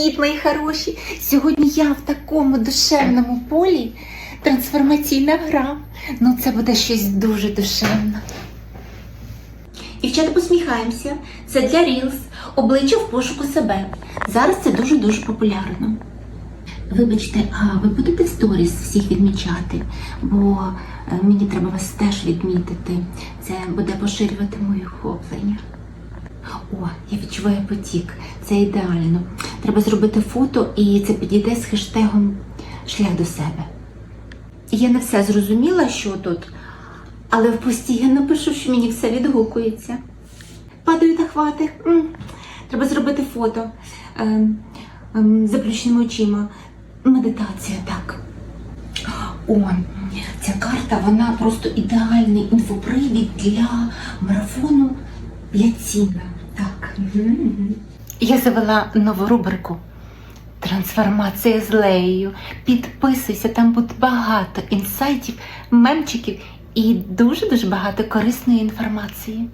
Привіт, мої хороші! Сьогодні я в такому душевному полі. Трансформаційна гра. Ну, це буде щось дуже душевне. Дівчата, посміхаємося. Це для Reels. Обличчя в пошуку себе. Зараз це дуже-дуже популярно. Вибачте, а ви будете в сторіс всіх відмічати, бо е, мені треба вас теж відмітити. Це буде поширювати моє охоплення. О, я відчуваю потік. Це ідеально. Треба зробити фото і це підійде з хештегом Шлях до себе. Я не все зрозуміла, що тут, але в пості напишу, що мені все відгукується. Падаю та хвати. Треба зробити фото ем, ем, заплющеними очима. Медитація, так. О, ця карта, вона просто ідеальний інфопривід для марафону П'ятіна. Так. Я завела нову рубрику. Трансформація з Леєю. Підписуйся, там буде багато інсайтів, мемчиків і дуже-дуже багато корисної інформації.